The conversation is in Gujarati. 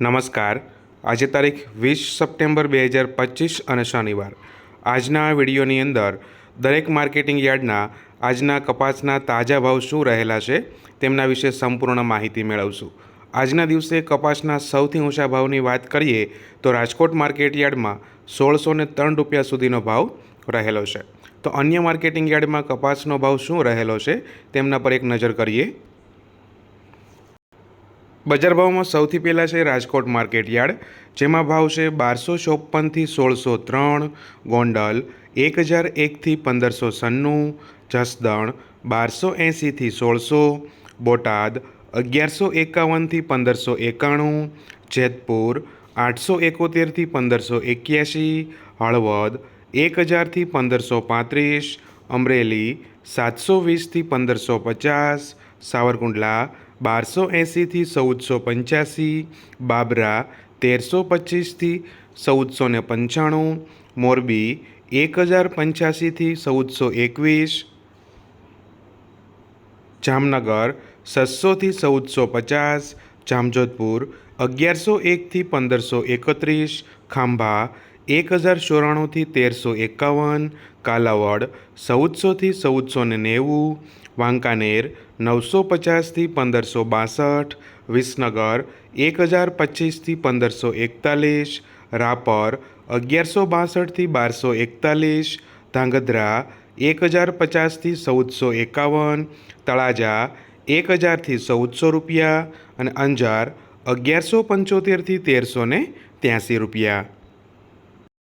નમસ્કાર. આજે તારીખ વીસ સપ્ટેમ્બર બે હજાર પચીસ અને શનિવાર. આજના વિડીયોની અંદર દરેક માર્કેટિંગ યાર્ડના આજના કપાસના તાજા ભાવ શું રહેલા છે તેમના વિશે સંપૂર્ણ માહિતી મેળવશું. આજના દિવસે કપાસના સૌથી ઊંચા ભાવની વાત કરીએ તો રાજકોટ માર્કેટ યાર્ડમાં સોળસો ને ત્રણ રૂપિયા સુધીનો ભાવ રહેલો છે. તો અન્ય માર્કેટિંગ યાર્ડમાં કપાસનો ભાવ શું રહેલો છે તેમના પર એક નજર કરીએ. બજાર ભાવમાં સૌથી પહેલાં છે રાજકોટ માર્કેટ યાર્ડ, જેમાં ભાવ છે બારસો ચોપનથી સોળસો ત્રણ, ગોંડલ એક હજાર એકથી પંદરસો સન્નું, જસદણ બારસો એંસીથી સોળસો, બોટાદ અગિયારસો એકાવનથી પંદરસો એકાણું, જેતપુર આઠસો એકોતેરથી પંદરસો એક્યાસી હળવદ એક હજારથી પંદરસો પાંત્રીસ, અમરેલી સાતસો વીસથી પંદરસો પચાસ, સાવરકુંડલા બારસો એંસીથી ચૌદસો પંચ્યાસી, બાબરા તેરસો પચીસથી ચૌદસો ને પંચાણું, મોરબી એક હજાર પંચ્યાસીથી ચૌદસો એકવીસ, જામનગર છસોથી ચૌદસો પચાસ, જામજોધપુર અગિયારસો એકથી પંદરસો એકત્રીસ, ખાંભા એક હજાર ચોરાણુંથી તેરસો એકાવન, કાલાવડ ચૌદસોથી ચૌદસો ને નેવું, વાંકાનેર નવસો પચાસથી પંદરસો બાસઠ, વિસનગર એક હજાર પચીસથી પંદરસો એકતાલીસ, રાપર અગિયારસો બાસઠથી બારસો એકતાલીસ, ધાંગધ્રા એક હજાર પચાસથી ચૌદસો એકાવન, તળાજા એક હજારથી ચૌદસો રૂપિયા અને અંજાર અગિયારસો પંચોતેરથી તેરસો ને ત્યાંસી રૂપિયા.